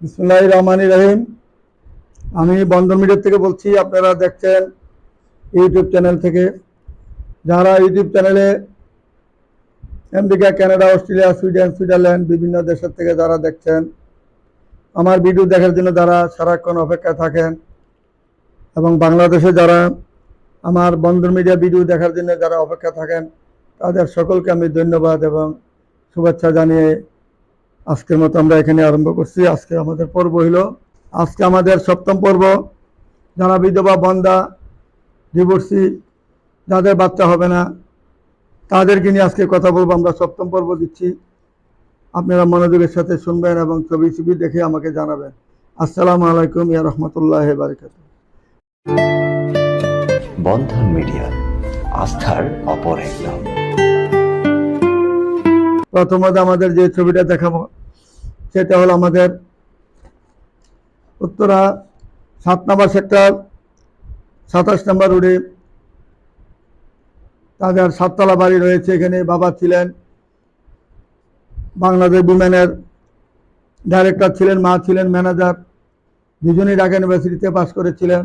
বিসমুল্লাহ রহমান রহিম। আমি বন্ধন মিডিয়া থেকে বলছি, আপনারা দেখছেন ইউটিউব চ্যানেল থেকে। যারা ইউটিউব চ্যানেলে America, Canada, Australia, Sweden, Switzerland বিভিন্ন দেশের থেকে যারা দেখছেন, আমার ভিডিও দেখার জন্য যারা সারাক্ষণ অপেক্ষায় থাকেন এবং বাংলাদেশে যারা আমার বন্ধন মিডিয়া ভিডিও দেখার জন্য যারা অপেক্ষা থাকেন, তাদের সকলকে আমি ধন্যবাদ এবং শুভেচ্ছা জানিয়ে আজকের মতো আমরা এখানে আরম্ভ করছি। আজকে আমাদের পর্ব হইল আজকে আমাদের সপ্তম পর্ব। যারা বিধবা বন্দা ডিভোর্সি যাদের বাচ্চা হবে না তাদেরকে নিয়ে আজকে কথা বলব। আমরা সপ্তম পর্ব দিচ্ছি। আপনারা মনোযোগের সাথে শুনবেন এবং ছবি ছবি দেখে আমাকে জানাবেন। আসসালামু আলাইকুম ইয়া রহমতুল্লাহ বারকাত বন্ধন মিডিয়া আস্থার অপর এক নাম। প্রথমত আমাদের যে ছবিটা দেখাবো সেটা হলো আমাদের উত্তরা সাত নম্বর সেক্টর, সাতাশ নম্বর রোডে তাদের সাততলা বাড়ি রয়েছে এখানে, বাবা ছিলেন বাংলাদেশ বিমানের ডাইরেক্টর ছিলেন, মা ছিলেন ম্যানেজার দুজনেই ঢাকা ইউনিভার্সিটিতে পাশ করেছিলেন।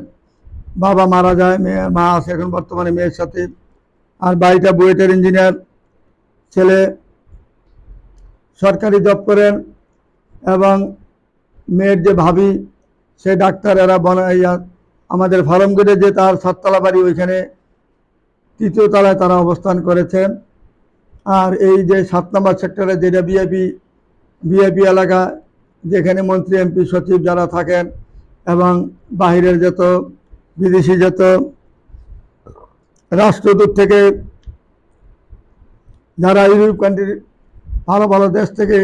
বাবা মারা যায় মেয়ে মা আছে এখন বর্তমানে মেয়ের সাথে। আর বাড়িটা বুয়েটের ইঞ্জিনিয়ার ছেলে সরকারি জব করেন। এবং মেয়ের যে ভাবি, সে ডাক্তার, এরা বনাইয়া আমাদের ফার্মগেটে যে তার সাততলা বাড়ি ওইখানে তৃতীয় তলায় তারা অবস্থান করেছেন। আর এই যে সাত নম্বর সেক্টরে যেটা বিআইপি বিআইপি এলাকা, যেখানে মন্ত্রী, এমপি, সচিব যারা থাকেন এবং বাহিরের যত বিদেশি যত রাষ্ট্রদূত থেকে যারা ইউরোপ কান্ট্রির ভালো ভালো দেশ থেকে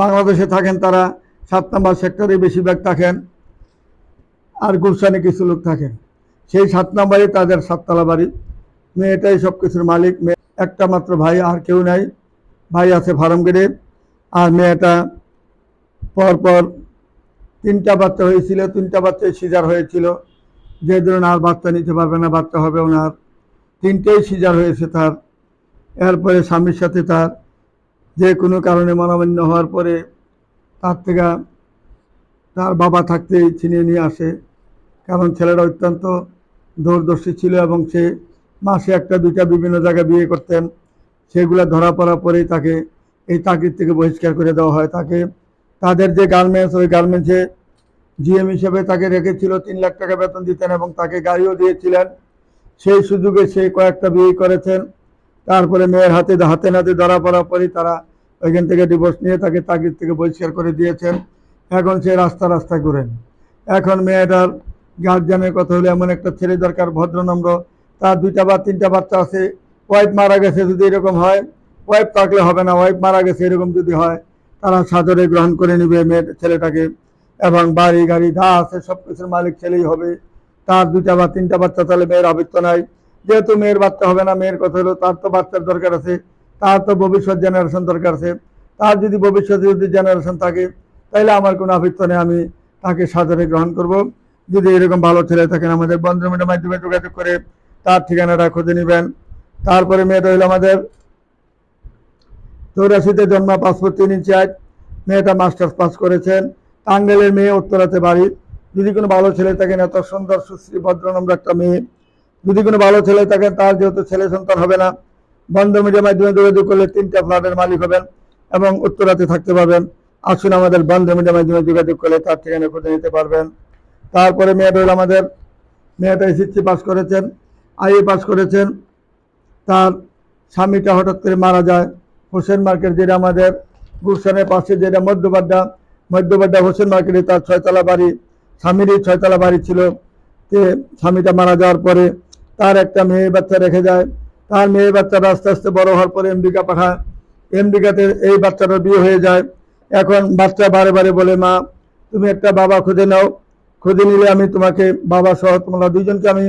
বাংলাদেশে থাকেন তারা সাত নম্বর সেক্টরে বেশিরভাগ থাকেন, আর গুলশানে কিছু লোক থাকেন। সেই সাত নম্বরে তাদের সাততলা বাড়ি। মেয়েটাই সব কিছুর মালিক, মেয়ে একটা মাত্র ভাই, আর কেউ নাই। ভাই আছে ফার্মগেটে, আর মেয়েটা পরপর তিনটা বাচ্চা হয়েছিল, তিনটা বাচ্চাই সিজার হয়েছিল। যে ধরুন আর বাচ্চা নিতে পারবে না, বাচ্চা হবে ওনার। তিনটেই সিজার হয়েছে তার। এরপরে স্বামীর সাথে তার যে কোনো কারণে মনোমান্য হওয়ার পরে তার থেকে তার বাবা থাকতেই ছিনিয়ে নিয়ে আসে। কারণ ছেলেটা অত্যন্ত দূরদর্শী ছিল এবং সে মাসে একটা, দুইটা বিভিন্ন জায়গায় বিয়ে করতেন। সেগুলো ধরা পড়ার পরেই তাকে এই চাকরির থেকে বহিষ্কার করে দেওয়া হয়। তাকে, তাদের যে গার্মেন্টস, ওই গার্মেন্টসে জিএম হিসেবে তাকে রেখেছিল, তিন লাখ টাকা বেতন দিতেন এবং তাকে গাড়িও দিয়েছিলেন। সেই সুযোগে সে কয়েকটা বিয়ে করেছেন। তারপরে মেয়ের হাতে হাতে নাতে ধরা পড়ার পরেই তারা ওইখান থেকে ডিভোর্স নিয়ে তাকে চাকরির থেকে বহিষ্কার করে দিয়েছেন। এখন সে রাস্তা রাস্তা ঘুরেন। এখন মেয়েটার গার্জিয়ানের কথা হলে এমন একটা ছেলে দরকার ভদ্রনম্র তার দুইটা বা তিনটা বাচ্চা আছে। ওয়াইফ মারা গেছে যদি এরকম হয় ওয়াইফ থাকলে হবে না। ওয়াইফ মারা গেছে এরকম যদি হয়, তারা সাদরে গ্রহণ করে নেবে মেয়ের ছেলেটাকে। এবং বাড়ি, গাড়ি যা আছে সব কিছুর মালিক ছেলেই হবে। তার দুইটা বা তিনটা বাচ্চা তাহলে মেয়ের আবৃত্ত নাই। যেহেতু মেয়ের বাচ্চা হবে না, মেয়ের কথা হলো তার তো বাচ্চার দরকার আছে, তার তো ভবিষ্যৎ জেনারেশন দরকার আছে। তার যদি ভবিষ্যতে যদি জেনারেশন থাকে তাহলে আমার কোনো আবৃত্ত নেই, আমি তাকে সাদরে গ্রহণ করব। যদি এরকম ভালো ছেলে থাকেন আমাদের বন্ধুমিটার মাধ্যমে যোগাযোগ করে, তার ঠিকানাটা খুঁজে নেবেন। তারপরে মেয়েটা হইল আমাদের চৌরাশিতে জন্ম পাসপোর্ট তিন ইঞ্চি আট মেয়েটা মাস্টার্স পাস করেছেন। টাঙ্গেলের মেয়ে উত্তরাতে বাড়ি। যদি কোনো ভালো ছেলে থাকেন, এত সুন্দর, সুশ্রী ভদ্র ভদ্রনম্র একটা মেয়ে যদি কোনো ভালো ছেলে থাকেন তার যেহেতু ছেলে সন্তান হবে না বন্ধ মিডিয়ার মাধ্যমে যোগাযোগ করলে তিনটা ফ্ল্যাটের মালিক হবেন এবং উত্তরাতে থাকতে পারবেন। আসুন আমাদের বন্ধ মিডিয়ার মাধ্যমে যোগাযোগ করলে তার ঠিকানা খুঁজে নিতে পারবেন। তারপরে মেয়েটা হলো আমাদের, মেয়েটা এসএসসি পাস করেছেন, আইএ পাস করেছেন। তার স্বামীটা হঠাৎ করে মারা যায়। হোসেন মার্কেট, যেটা আমাদের গুলশানের পাশে, যেটা মধ্যবাড্ডা মধ্যবাড্ডা হোসেন মার্কেটে তার ছয়তলা বাড়ি স্বামীরই ছয়তলা বাড়ি ছিল। তে স্বামীটা মারা যাওয়ার পরে তার একটা মেয়ে বাচ্চা রেখে যায়। তার মেয়ে বাচ্চাটা আস্তে আস্তে বড় হওয়ার পরে আমেরিকা পাঠায়। আমেরিকাতে এই বাচ্চাটার বিয়ে হয়ে যায়। এখন বাচ্চা বারে বারে বলে, মা, তুমি একটা বাবা খুঁজে নাও। খুঁজে নিলে আমি তোমাকে বাবা সহ তোমরা দুইজনকে আমি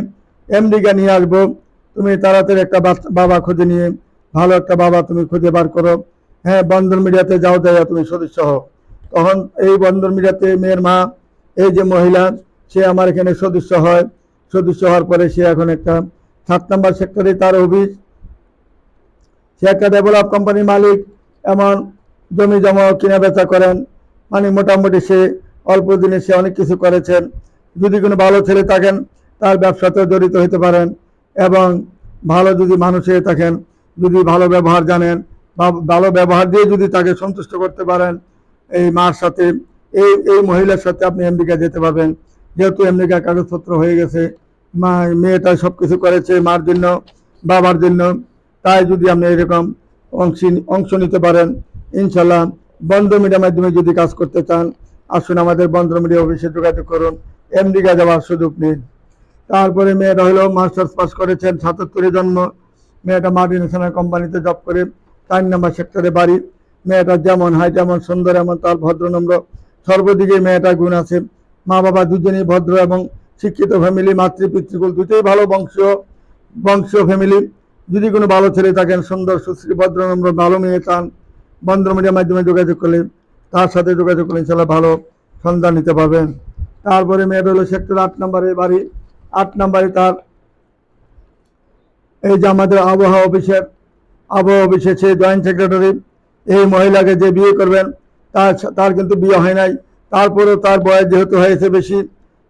আমেরিকা নিয়ে আসব। তুমি তাড়াতাড়ি একটা বাবা খুঁজে নিয়ে, ভালো একটা বাবা তুমি খুঁজে বার করো। হ্যাঁ বন্ধন মিডিয়াতে যাও দেয় তুমি সদস্য হও। তখন এই বন্ধন মিডিয়াতে মেয়ের মা, এই যে মহিলা, সে আমার এখানে সদস্য হয়। সদস্য হওয়ার পরে সে এখন একটা সাত নম্বর সেক্টরে তার অফিস। সে একটা ডেভেলপ কোম্পানির মালিক, এমন জমি জমা কিনা বেচা করেন। মানে মোটামুটি সে অল্প দিনে সে অনেক কিছু করেছেন। যদি কোনো ভালো ছেলে থাকেন, তার ব্যবসাতে জড়িত হতে পারেন এবং ভালো যদি মানুষ হয়ে থাকেন, যদি ভালো ব্যবহার জানেন, বা ভালো ব্যবহার দিয়ে যদি তাকে সন্তুষ্ট করতে পারেন, এই মার সাথে, এই এই মহিলার সাথে আপনি আমেরিকা যেতে পারবেন। যেহেতু আমেরিকা কাগজপত্র হয়ে গেছে মা, মেয়েটা সব কিছু করেছে মার জন্য, বাবার জন্য। তাই যদি আপনি এরকম অংশ অংশ নিতে পারেন, ইনশাল্লাহ বন্ধ মিডিয়ার মাধ্যমে যদি কাজ করতে চান, আসুন আমাদের বন্ধ মিডিয়া অফিসে যোগাযোগ করুন আমেরিকা যাওয়ার সুযোগ নিন তারপরে মেয়েটা হলো মাস্টার্স পাস করেছেন, সাতাত্তরে জন্ম। মেয়েটা মাল্টিনেশনাল কোম্পানিতে জব করে, চার নাম্বার সেক্টরে বাড়ি। মেয়েটা যেমন হয় যেমন সুন্দর, এমন তার ভদ্রনম্র সর্বদিকে মেয়েটা গুণ আছে। মা বাবা দুজনেই ভদ্র এবং শিক্ষিত ফ্যামিলি মাতৃ, পিতৃকুল দুটোই ভালো বংশীয় বংশীয় ফ্যামিলি যদি কোনো ভালো ছেলে থাকেন, সুন্দর, সুশ্রী ভদ্রনম্র ভালো মেয়ে চান বন্ধ মিডিয়ার মাধ্যমে যোগাযোগ করলে তার সাথে যোগাযোগ করলে ইনশাল্লাহ ভালো সন্ধান নিতে পারবেন। তারপরে মেয়েটা হলো সেক্টর আট নম্বরে বাড়ি। আট নম্বরে তার এই যে আমাদের আবহাওয়া অফিসের, আবহাওয়া অফিসে সে জয়েন্ট সেক্রেটারি এই মহিলাকে যে বিয়ে করবেন, তার তার কিন্তু বিয়ে হয় নাই। তারপরেও তার বয়স যেহেতু হয়েছে বেশি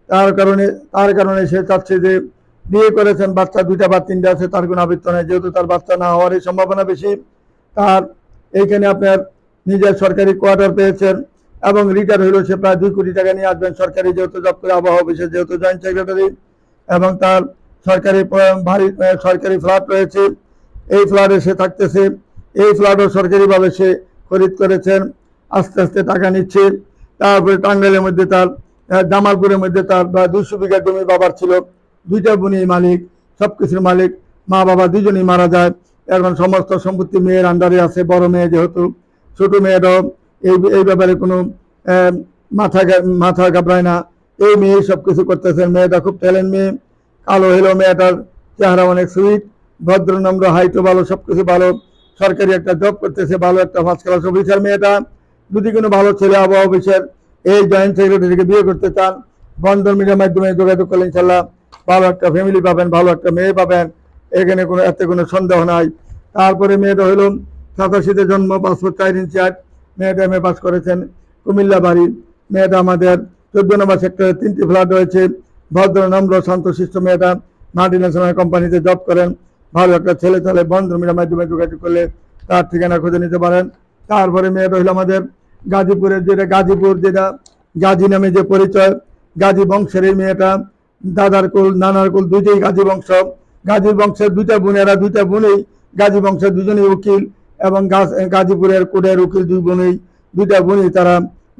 তার কারণে তার কারণে সে চাচ্ছে যে বিয়ে করেছেন, বাচ্চা দুইটা বা তিনটা আছে, তার কোনো আবৃত্ত নেই। যেহেতু তার বাচ্চা না হওয়ারই সম্ভাবনা বেশি, তার এইখানে আপনার নিজের সরকারি কোয়ার্টার পেয়েছেন এবং রিটায়ার হইলেও সে প্রায় দুই কোটি টাকা নিয়ে আসবেন সরকারি যেহেতু জব করে, আবহাওয়া অফিসে যেহেতু জয়েন্ট সেক্রেটারি এবং তার সরকারি বাড়ি সরকারি ফ্ল্যাট রয়েছে। এই ফ্ল্যাটে সে থাকতেছে। এই ফ্ল্যাটও সরকারিভাবে সে খরিদ করেছেন, আস্তে আস্তে টাকা নিচ্ছে। তারপরে টাঙ্গাইলের মধ্যে তার জামালপুরের মধ্যে তার দুশো বিঘা জমি বাবার ছিল, দুইটা বোনই মালিক সব কিছুর মালিক, মা বাবা দুজনেই মারা যায়। এখন সমস্ত সম্পত্তি মেয়ের আন্ডারে আছে, বড় মেয়ে যেহেতু, ছোট মেয়েরাও এই এই ব্যাপারে কোনো মাথা মাথা ঘাবড়ায় না। এই মেয়ে সব কিছু করতেছেন মেয়েটা খুব ট্যালেন্ট মেয়ে, কালো হলো, মেয়েটার চেহারা অনেক সুইট ভদ্র, নম্র হাইটও ভালো সব কিছু ভালো। সরকারি একটা জব করতেছে, ভালো একটা ফার্স্ট ক্লাস অফিসার মেয়েটা। যদি কোনো ভালো ছেলে আবহাওয়া অফিসার এই জয়েন্ট সেক্রেটারিকে বিয়ে করতে চান, বন্ধন মিডিয়ার মাধ্যমে যোগাযোগ করলে ইনশাল্লাহ ভালো একটা ফ্যামিলি পাবেন, ভালো একটা মেয়ে পাবেন, এখানে কোনো, এতে কোনো সন্দেহ নাই। তারপরে মেয়েটা হলো সাতাশিতে জন্ম পাসপোর্ট চার ইঞ্চি আট মেয়েটা এম এ পাস করেছেন কুমিল্লা বাড়ি মেয়েটা আমাদের চোদ্দ নম্বর সেক্টরে তিনটি ফ্ল্যাট রয়েছে। ভদ্র, নম্র, শান্তশিষ্ট মেয়েটা মাল্টি ন্যাশনাল কোম্পানিতে জব করেন। ভালো একটা ছেলে তাহলে বন্ধ মিডিয়ার মাধ্যমে যোগাযোগ করলে তার ঠিকানা খুঁজে নিতে পারেন। তারপরে মেয়েটা হলো আমাদের গাজীপুরের যেটা গাজীপুর, যেটা গাজী নামে যে পরিচয়, গাজী বংশের এই মেয়েটা, দাদার কুল, নানার কুল দুইটাই গাজী বংশ। গাজী বংশের দুইটা বোনেরা দুইটা বোনেই, গাজী বংশের দুজনেই উকিল এবং গাজীপুরের কোডের উকিল দুই বোনেই, দুইটা বোনই তারা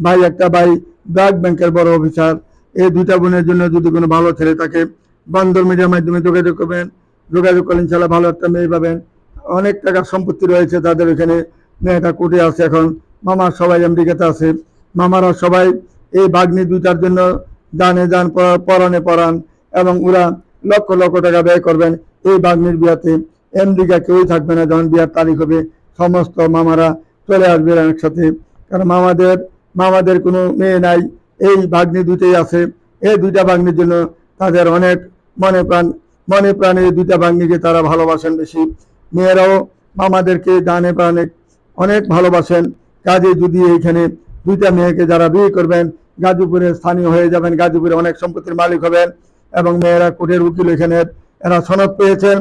ভাই, একটা ভাই ব্লাড ব্যাংকের বড় অফিসার। এই দুইটা বোনের জন্য যদি কোনো ভালো ছেলে থাকে, বন্দর মিডিয়ার মাধ্যমে যোগাযোগ করবেন। যোগাযোগ করলেন ইনশাল্লাহ ভালো একটা মেয়ে পাবেন। অনেক টাকা সম্পত্তি রয়েছে তাদের এখানে। মেয়েটা কোটে আছে এখন। মামার সবাই আমেরিকাতে আছে। মামারা সবাই এই বাগ্নি দুইটার জন্য দানে দান প- পরাণে পরাণ এবং ওরা লক্ষ লক্ষ টাকা ব্যয় করবেন এই বাগ্নির বিয়াতে। আমেরিকা কেউই থাকবে না, যখন বিয়ার তারিখ হবে, সমস্ত মামারা চলে আসবে একসাথে। কারণ মামাদের মামাদের কোনো মেয়ে নাই, এই বাগ্নি দুইটাই আছে। এই দুইটা বাগ্নির জন্য তাদের অনেক মনে প্রাণ, মনে প্রাণে এই দুইটা বাগ্নিকে তারা ভালোবাসেন বেশি। মেয়েরাও মামাদেরকে দানে, প্রাণে অনেক ভালোবাসেন। কাজে যদি এইখানে দুইটা মেয়েকে যারা বিয়ে করবেন গাজীপুরে স্থানীয় হয়ে যাবেন গাজীপুরে অনেক সম্পত্তির মালিক হবেন এবং মেয়েরা কোর্টের উকিল এখানে এরা সনদ পেয়েছেন।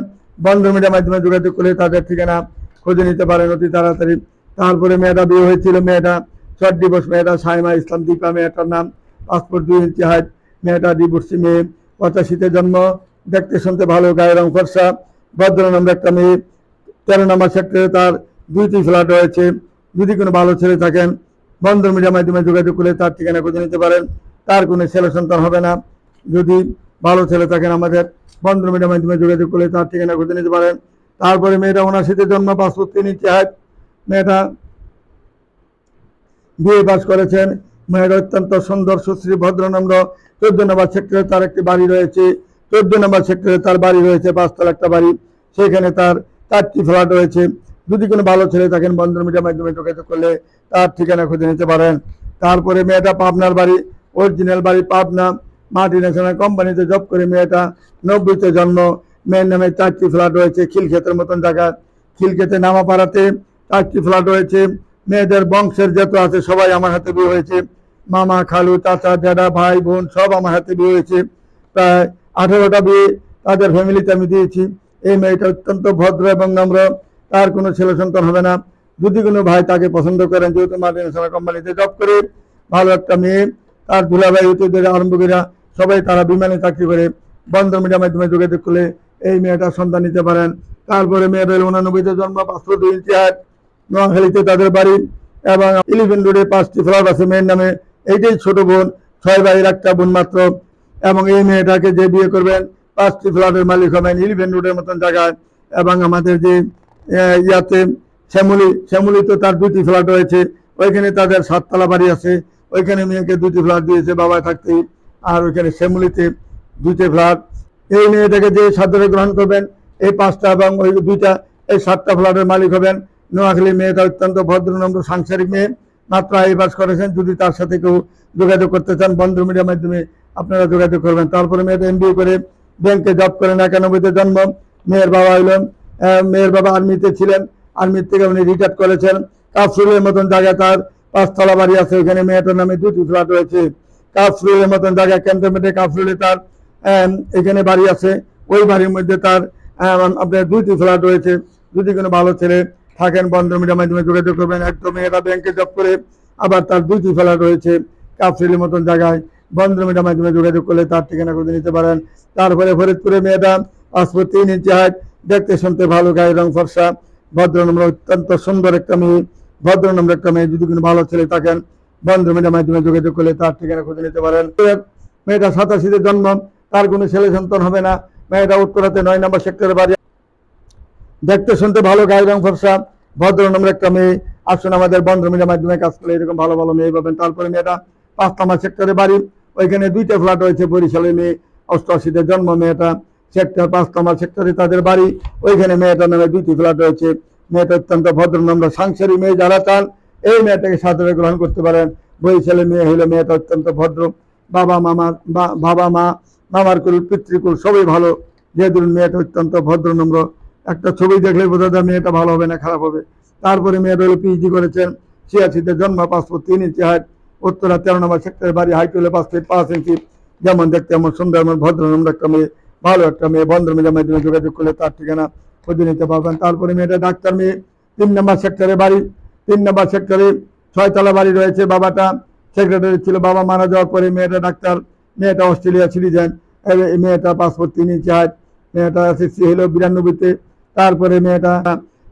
বন্ধ মিডিয়ার মাধ্যমে যোগাযোগ করলে তাদের ঠিকানা খুঁজে নিতে পারেন অতি তাড়াতাড়ি। তারপরে মেয়েটা বিয়ে হয়েছিল, মেয়েটা শর্ট ডিভোর্স মেয়েটা সাইমা ইসলাম, দীপা মেয়েটার নাম পাসপোর্ট দুই ইঞ্চি হাইট মেয়েটা ডিভোর্সি মেয়ে, পঁচাশিতে জন্ম, দেখতে শুনতে ভালো, গায়ের রং ফর্সা ভদ্র নামের একটা মেয়ে, তেরো নম্বর সেক্টরে তার দুইটি ফ্ল্যাট রয়েছে। যদি কোনো ভালো ছেলে থাকেন বন্ধন মিডিয়ার মাধ্যমে যোগাযোগ করলে তার ঠিকানা খুঁজে নিতে পারেন, তার কোনো ছেলে সন্তান হবে না। যদি ভালো ছেলে থাকেন আমাদের বন্ধন মিডিয়ার মাধ্যমে যোগাযোগ করলে তার ঠিকানা খুঁজে নিতে পারেন। তারপরে মেয়েটা উনাশিতে জন্ম পাসপোর্ট তিন ইঞ্চি মেয়েটা বিয়ে পাস করেছেন। মেয়েটা অত্যন্ত সুন্দর, সুশ্রী ভদ্রনম্র চোদ্দ নম্বর সেক্টরে তার একটি বাড়ি রয়েছে। চোদ্দ নম্বর সেক্টরে তার বাড়ি রয়েছে, পাঁচতলা একটা বাড়ি। সেখানে তার চারটি ফ্ল্যাট রয়েছে। যদি কোনো ভালো ছেলে থাকেন, বন্ধন মিডিয়ার মাধ্যমে যোগাযোগ করলে তার ঠিকানা খুঁজে নিতে পারেন। তারপরে মেয়েটা পাবনার বাড়ি অরিজিনাল বাড়ি পাবনা মাল্টি ন্যাশনাল কোম্পানিতে জব করে মেয়েটা নব্বইতে জন্ম। মেয়ের নামে চারটি ফ্ল্যাট রয়েছে, খিলক্ষেতের মতন জায়গা। খিলক্ষেতে নামাপাড়াতে চারটি ফ্ল্যাট রয়েছে। মেয়েদের বংশের যত আছে, সবাই আমার হাতে বিয়ে হয়েছে। মামা, খালু, চাচা, দাদা, ভাই, বোন, সব আমার হাতে বিয়ে হয়েছে। প্রায় আঠেরোটা বিয়ে তাদের ফ্যামিলিতে আমি দিয়েছি। এই মেয়েটা অত্যন্ত ভদ্র এবং নম্র। তার কোনো ছেলে সন্তান হবে না। যদি কোনো ভাই তাকে পছন্দ করেন, যেহেতু মাল্টিনেশনাল কোম্পানিতে জব করে, ভালো একটা মেয়ে, তার দুলাভাই আরম্ভ করে সবাই তারা বিমানে চাকরি করে বন্ধ মিডিয়ার মাধ্যমে যোগাযোগ করলে এই মেয়েটার সন্তান নিতে পারেন। তারপরে মেয়েটা হলো উনানব্বইতে জন্ম পাঁচশো দুই ইঞ্চি হাট নোয়াখালীতে তাদের বাড়ি, এবং ইলেভেন রোডে পাঁচটি ফ্ল্যাট আছে মেয়ের নামে। এইটাই ছোট বোন, ছয় ভাইয়ের একটা বোন মাত্র। এবং এই মেয়েটাকে যে বিয়ে করবেন, পাঁচটি ফ্ল্যাটের মালিক হবেন ইলেভেন রোডের মতন জায়গায়। এবং আমাদের যে ইয়াতে শ্যামলি শ্যামলি তো তার দুটি ফ্ল্যাট রয়েছে। ওইখানে তাদের সাততলা বাড়ি আছে। ওইখানে মেয়েকে দুটি ফ্ল্যাট দিয়েছে বাবা থাকতেই আর ওইখানে শ্যামলিতে দুটি ফ্ল্যাট এই মেয়েটাকে যে সাদরে গ্রহণ করবেন, এই পাঁচটা এবং ওই দুইটা, এই সাতটা ফ্ল্যাটের মালিক হবেন। নোয়াখালী মেয়েটা অত্যন্ত ভদ্রনম্র সাংসারিক মেয়ে। মাত্র আই পাস করেছেন। যদি তার সাথে কেউ যোগাযোগ করতে চান, বন্ধু মিডিয়ার মাধ্যমে আপনারা যোগাযোগ করবেন। তারপরে মেয়েটা এম করে ব্যাংকে জব করেন একানব্বইতে জন্ম। মেয়ের বাবা হইলেন মেয়ের বাবা আর্মিতে ছিলেন, আর্মির থেকে উনি রিটায়ার করেছেন। কাফরুলের মতন জায়গায় তার পাঁচতলা বাড়ি আছে, ওইখানে মেয়েটার নামে দুটি ফ্ল্যাট রয়েছে। কাফরুলের মতন জায়গায় ক্যান্টনমেন্টে কাফরুলে তার এখানে বাড়ি আছে। ওই বাড়ির মধ্যে তার আপনার দুইটি ফ্ল্যাট রয়েছে। যদি কোনো ভালো ছেলে থাকেন বন্ধ মিডিয়ার মাধ্যমে যোগাযোগ করবেন। একদম মেয়েরা ব্যাংকে জব করে আবার তার দুইটি ফ্ল্যাট রয়েছে কাফরুলের মতন জায়গায়। বন্ধ মিডিয়ার মাধ্যমে যোগাযোগ করলে তার ঠিকানা করে নিতে পারেন। তারপরে ফরিদপুরে মেয়েটা পাসপোর্ট তিন ইঞ্চি হাইট দেখতে, শুনতে ভালো গায়ে রং ফর্সা। ভদ্রনম্র অত্যন্ত সুন্দর একটা মেয়ে। ভদ্রনম্র একটা মেয়ে, যদি কোনো ভালো ছেলে থাকেন, বন্ধ মিডিয়ার মাধ্যমে যোগাযোগ করলে তার ঠিকানা খুঁজে নিতে পারেন। মেয়েটা সাতাশিতে জন্ম, তার কোনো ছেলে সন্তান হবে না। মেয়েটা উত্তরাতে নয় নম্বর সেক্টরে বাড়ি। দেখতে, শুনতে ভালো গায়ে রং ফর্সা। ভদ্র নম্বর একটা মেয়ে। আসুন আমাদের বন্ধ মিডিয়ার মাধ্যমে কাজ করলে এরকম ভালো ভালো মেয়ে পাবেন। তারপরে মেয়েটা পাঁচ নম্বর সেক্টরে বাড়ি। ওইখানে দুইটা ফ্ল্যাট রয়েছে বরিশালের মেয়ে। অষ্টআশিতে জন্ম মেয়েটা। সেক্টর পাঁচ নম্বর সেক্টরে তাদের বাড়ি। ওইখানে মেয়েটার নামে দুইটি ফ্ল্যাট রয়েছে। মেয়েটা অত্যন্ত ভদ্র, নম্র, সাংসারিক মেয়ে যারা চান, এই মেয়েটাকে সাদরে গ্রহণ করতে পারেন। বই ছেলে মেয়ে হলে মেয়েটা অত্যন্ত ভদ্র। বাবা, মামা বাবা, মা, মামার কুল, পিতৃকুল সবই ভালো। যে ধরুন মেয়েটা অত্যন্ত ভদ্র, নম্র, একটা ছবি দেখলে বোঝা যায় মেয়েটা ভালো হবে না খারাপ হবে। তারপরে মেয়েটা হলো পিএইচডি করেছেন। ছিয়াশিতে জন্ম পাসপোর্ট তিন ইঞ্চি হাইট উত্তরা তেরো নম্বর সেক্টরের বাড়ি হাইট হলে পাঁচ ফিট পাঁচ ইঞ্চি। যেমন দেখতে এমন সুন্দর, এমন ভদ্র, নম্র একটা মেয়ে। ভালো একটা মেয়ে বন্ধ মেয়ের মাধ্যমে যোগাযোগ করলে তার ঠিকানা খুঁজে নিতে পারবেন। তারপরে মেয়েটা ডাক্তার মেয়ে, তিন নম্বর সেক্টরে বাড়ি, তিন নম্বর সেক্টরে ছয়তলা বাড়ি রয়েছে, বাবাটা সেক্রেটারি ছিল, বাবা মারা যাওয়ার পরে মেয়েটা ডাক্তার, মেয়েটা অস্ট্রেলিয়া সিটিজেন, এই মেয়েটা পাসপোর্ট তিন হাইট, মেয়েটা এসএসসি হলো বিরানব্বইতে, তারপরে মেয়েটা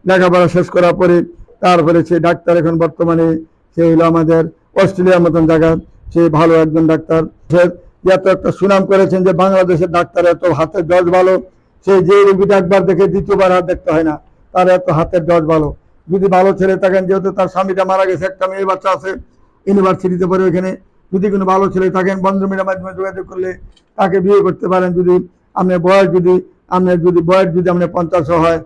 লেখাপড়া শেষ করার পরে তারপরে সে ডাক্তার এখন বর্তমানে, সে হলো আমাদের অস্ট্রেলিয়ার মতন জায়গা, সে ভালো একজন ডাক্তার। এত একটা সুনাম করেছেন যে বাংলাদেশের ডাক্তার এত হাতের ডজ ভালো সে যে রুগীটা একবার দেখে দ্বিতীয়বার হাত দেখতে হয় না, তার এত হাতের ডজ ভালো। যদি ভালো ছেলে থাকেন, যেহেতু তার স্বামীটা মারা গেছে, একটা মেয়ে বাচ্চা আছে, ইউনিভার্সিটিতে পড়ে ওইখানে, যদি কোনো ভালো ছেলে থাকেন বন্ধু মেয়ের মাধ্যমে যোগাযোগ করলে তাকে বিয়ে করতে পারেন। যদি আপনার বয়স যদি, আপনার যদি বয়স যদি আপনার পঞ্চাশ হয়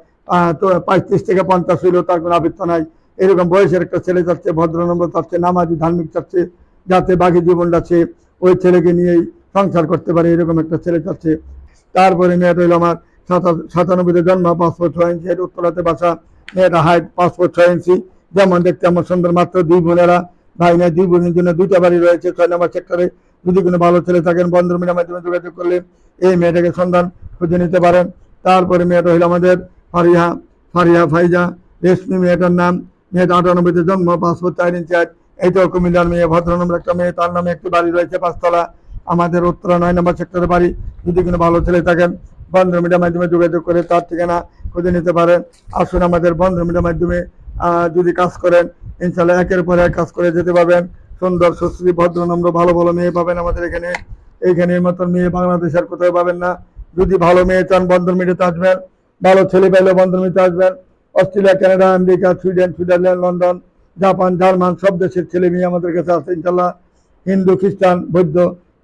তো পঁয়ত্রিশ থেকে পঞ্চাশ হইলেও তার কোনো আবৃত্ত নাই। এরকম বয়সের একটা ছেলে চাচ্ছে ভদ্রনম্র চাচ্ছে নামাজি, ধার্মিক চাচ্ছে যাতে বাকি জীবনটা সে ওই ছেলেকে নিয়েই সংসার করতে পারে, এরকম একটা ছেলে চাচ্ছে। তারপরে মেয়েটা হইল আমার সাতা- সাতানব্বইতে জন্ম পাসপোর্ট ছয় ইঞ্চি এর উত্তরাতে বাসা, মেয়েটা হাইট পাসপোর্ট ছয় ইঞ্চি। যেমন দেখতে আমার সুন্দর মাত্র দুই বোনেরা, ভাই না দুই বোনের জন্য দুইটা বাড়ি রয়েছে, ছয় নম্বর সেক্টরে যদি কোনো ভালো ছেলে থাকেন বন্ধু মিডিয়ার মাধ্যমে যোগাযোগ করলে এই মেয়েটাকে সন্ধান খুঁজে নিতে পারেন। তারপরে মেয়েটা হইল আমাদের ফারিহা ফারিহা ফাইজা, রেশমি মেয়েটার নাম। মেয়েটা আটানব্বইতে জন্ম পাসপোর্ট চার ইঞ্চি হাইট এইটাও কুমিল্লার মেয়ে ভদ্রনম্বর একটা মেয়ে, তার নামে একটি বাড়ি রয়েছে পাঁচতলা। আমাদের উত্তরা নয় নম্বর সেক্টরের বাড়ি। যদি কোনো ভালো ছেলে থাকেন বন্ধ মিডিয়ার মাধ্যমে যোগাযোগ করে তার ঠিকানা খুঁজে নিতে পারেন। আসুন আমাদের বন্ধ মিডিয়ার মাধ্যমে যদি কাজ করেন ইনশাল্লাহ একের পর এক কাজ করে যেতে পারবেন। সুন্দর, সুশ্রী, ভদ্রনম্র, ভালো ভালো মেয়ে পাবেন আমাদের এখানে। এইখানে মতন মেয়ে বাংলাদেশ আর কোথাও পাবেন না। যদি ভালো মেয়ে চান, বন্ধন মিডিয়াতে আসবেন। ভালো ছেলে পেলে বন্ধন মিডিয়াতে আসবেন। Australia, Canada, America, Sweden, Switzerland, London. Japan, German, সব দেশের ছেলে মেয়ে আমাদের কাছে আছে ইনশাল্লাহ হিন্দু, খ্রিস্টান, বৌদ্ধ,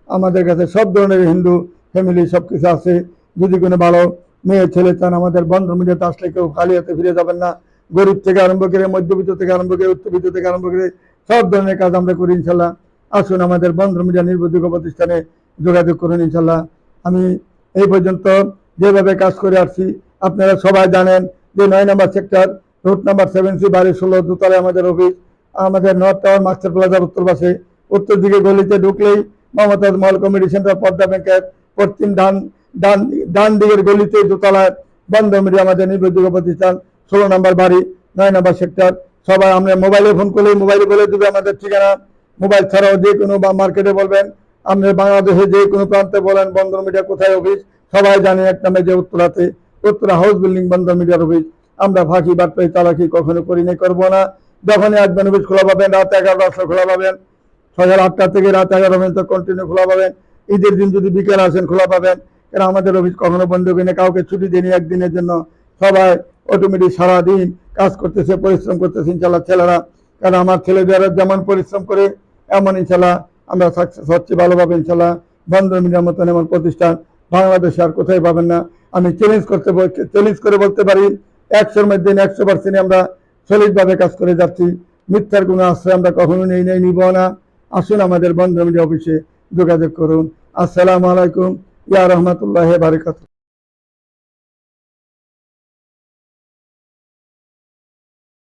আমাদের কাছে সব ধরনের হিন্দু ফ্যামিলি সব কিছু আছে। যদি কোনো ভালো মেয়ে, ছেলে চান আমাদের বন্ধ মিডিয়াতে আসলে কেউ খালি হাতে ফিরে যাবেন না। গরিব থেকে আরম্ভ করে মধ্যবিত্ত থেকে আরম্ভ করে উচ্চবিত্ত থেকে আরম্ভ করে সব ধরনের কাজ আমরা করি ইনশাল্লাহ আসুন আমাদের বন্ধ মিডিয়া নির্ভরযোগ্য প্রতিষ্ঠানে যোগাযোগ করুন ইনশাল্লাহ আমি এই পর্যন্ত যেভাবে কাজ করে আসছি, আপনারা সবাই জানেন যে নয় number sector route number seven C বাড়ি ষোলো, দোতলায় আমাদের অফিস আমাদের নর্থ টাওয়ার মাস্টার প্লাজার উত্তর পাশে। উত্তর দিকে গলিতে ঢুকলেই মমতাজ মহল কমিটি সেন্টার, পদ্মা ব্যাংকের পশ্চিম ডান ডান ডান দিকের গলিতে দোতলায় বন্ধ মিডিয়া আমাদের নির্ভরযোগ্য প্রতিষ্ঠান, ষোলো নম্বর বাড়ি, নয় নম্বর সেক্টর সবাই আমরা মোবাইলে ফোন করলে মোবাইলে বলে দেবে আমাদের ঠিকানা। মোবাইল ছাড়াও যে কোনো বা মার্কেটে বলবেন। আপনি বাংলাদেশে যে কোনো প্রান্তে বলেন বন্দর মিডিয়া কোথায় অফিস সবাই জানে এক নামে যে উত্তরাতে, উত্তরা হাউস বিল্ডিং বন্দর মিডিয়ার অফিস আমরা ফাঁকি বাটপাই চালাকি কখনো করি নাই, করব না। যখনই আসবেন অফিস খোলা পাবেন, রাত এগারোটা সময় খোলা পাবেন, সকাল আটটা থেকে রাত এগারো পর্যন্ত কন্টিনিউ খোলা পাবেন। ঈদের দিন যদি বিকেল আসেন, খোলা পাবেন। কারণ আমাদের অফিস কখনো বন্ধ করি না কাউকে ছুটি দিইনি একদিনের জন্য। সবাই অটোমেটিক সারাদিন কাজ করতেছে, পরিশ্রম করতেছে ইনশাল্লাহ ছেলেরা। কারণ আমার ছেলেদের যেমন পরিশ্রম করে, এমন ইনশাল্লাহ আমরা সাকসেস হচ্ছে ভালোভাবে ইনশাল্লাহ বন্ধ মিডিয়ার মতন এমন প্রতিষ্ঠান বাংলাদেশে আর কোথায় পাবেন না। আমি চ্যালেঞ্জ করতে চ্যালেঞ্জ করে বলতে পারি একশোর মধ্যে একশো পার্সেন্ট আমরা সলিডভাবে কাজ করে যাচ্ছি। মিথ্যার কোনো আশ্রয় আমরা কখনো নেই নেই, নিব না। আসুন আমাদের বন্ধ মিডিয়া অফিসে যোগাযোগ করুন। আসসালামু আলাইকুম। ইয়া রহমতুল্লাহ বারকাত